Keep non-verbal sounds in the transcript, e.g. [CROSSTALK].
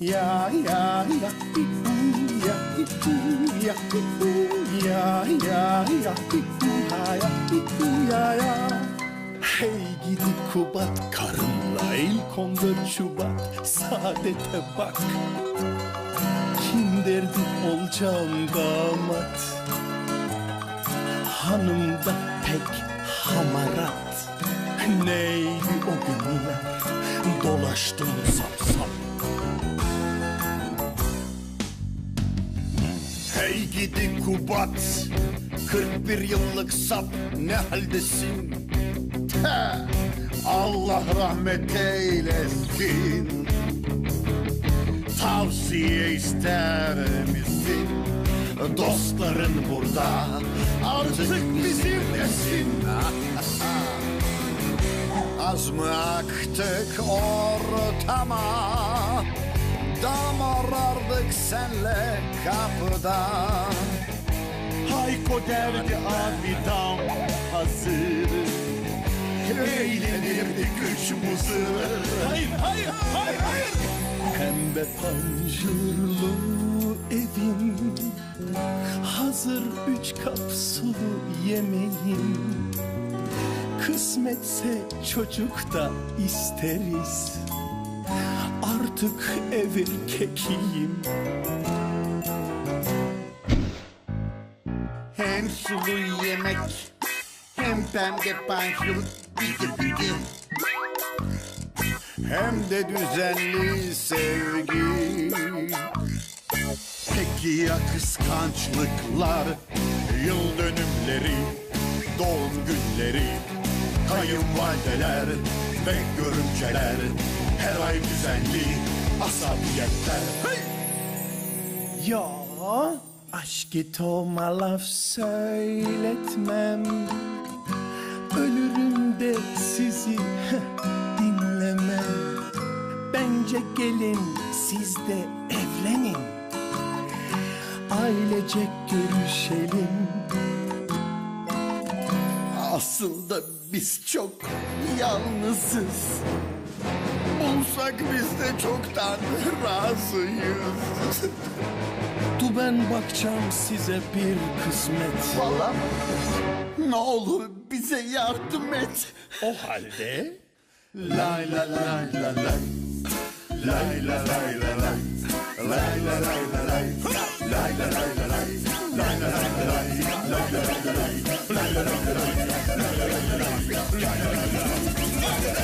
Ya ya ya ya ya ya ya ya ya ya. Hey gidi Kubat karınla ilk 14 Şubat saadete bak. Kim derdi olacağım damat? Hanım da pek hamarat. Neydi o günler? Dolaştım sap sap Hey gidi Kubat 41 yıllık sap ne haldesin? Te, Allah rahmet eylesin. Tavsiye ister misin? Dostların burada Artık bizimlesin Az mı aktık ortama Dam arardık senle kapıda. Hayko derdi abi dam hazır. Eğlenirdik üç muzır Hayır hayır hayır hayır. Pembe panjurlu evin Hazır üç kap sulu yemeğin Kısmetse çocuk da isteriz Artık ev erkekiyim Hem sulu yemek hem pembe panjur bidi bidi. Hem de düzenli sevgi. Peki ya kıskançlıklar Yıl dönümleri Doğum günleri Kayınvalideler Ve görümceler. Her ay düzenli Asabiyetler. Hey! Ya aşk itoma laf söyletmem. Ölürüm de sizi [LAUGHS] dinlemem. Bence gelin siz de evlenin. Ailecek görüşelim. Aslında biz çok yalnızız Bulsak biz de çoktan razıyız Du ben bakacağım size bir kısmet Valla ne olur bize yardım et. O halde lay la lay la lay lay la lay la lay lay la lay la lay lay la lay la lay lay la lay la lay lay la lay la lay lay la lay la lay lay la lay la lay lay la lay la lay